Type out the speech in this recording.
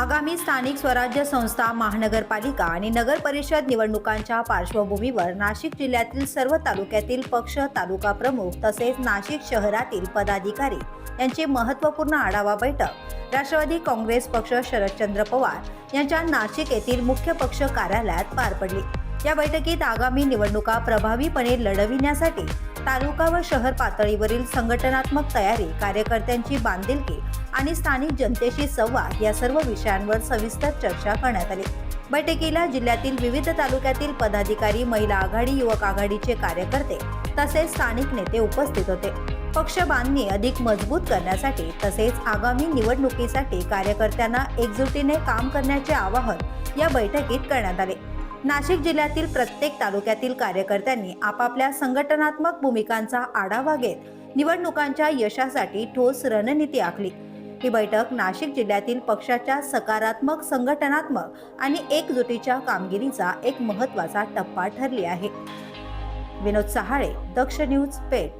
आगामी स्थानिक स्वराज्य संस्था महानगरपालिका आणि नगर परिषद निवडणुकांच्या पार्श्वभूमीवर नाशिक जिल्ह्यातील सर्व तालुक्यातील पक्ष तालुका प्रमुख तसेच नाशिक शहरातील पदाधिकारी यांची महत्त्वपूर्ण आढावा बैठक. राष्ट्रवादी काँग्रेस पक्ष शरदचंद्र पवार यांच्या नाशिक येथील मुख्य पक्ष कार्यालयात पार पडली. या बैठकीत आगामी निवडणुका प्रभावीपणे लढविण्यासाठी तालुका व शहर पातळीवरील संघटनात्मक तयारी कार्यकर्त्यांची बांधिलकी आणि स्थानिक जनतेशी संवाद या सर्व विषयांवर सविस्तर चर्चा करण्यात आली. बैठकीला जिल्ह्यातील विविध तालुक्यातील पदाधिकारी महिला आघाडी युवक आघाडीचे कार्यकर्ते तसेच स्थानिक नेते उपस्थित होते. पक्ष बांधणी अधिक मजबूत करण्यासाठी तसेच आगामी निवडणुकीसाठी कार्यकर्त्यांना एकजुटीने काम करण्याचे आवाहन या बैठकीत करण्यात आले. नाशिक जिल्ह्यातील प्रत्येक तालुक्यातील कार्यकर्त्यांनी आपापल्या संघटनात्मक भूमिकांचा आढावा घेत निवडणुकांच्या यशासाठी ठोस रणनीती आखली. ही बैठक नाशिक जिल्ह्यातील पक्षाच्या सकारात्मक संघटनात्मक आणि एकजुटीच्या कामगिरीचा एक महत्त्वाचा टप्पा ठरली आहे. विनोद सहाळे दक्ष न्यूज पेठ.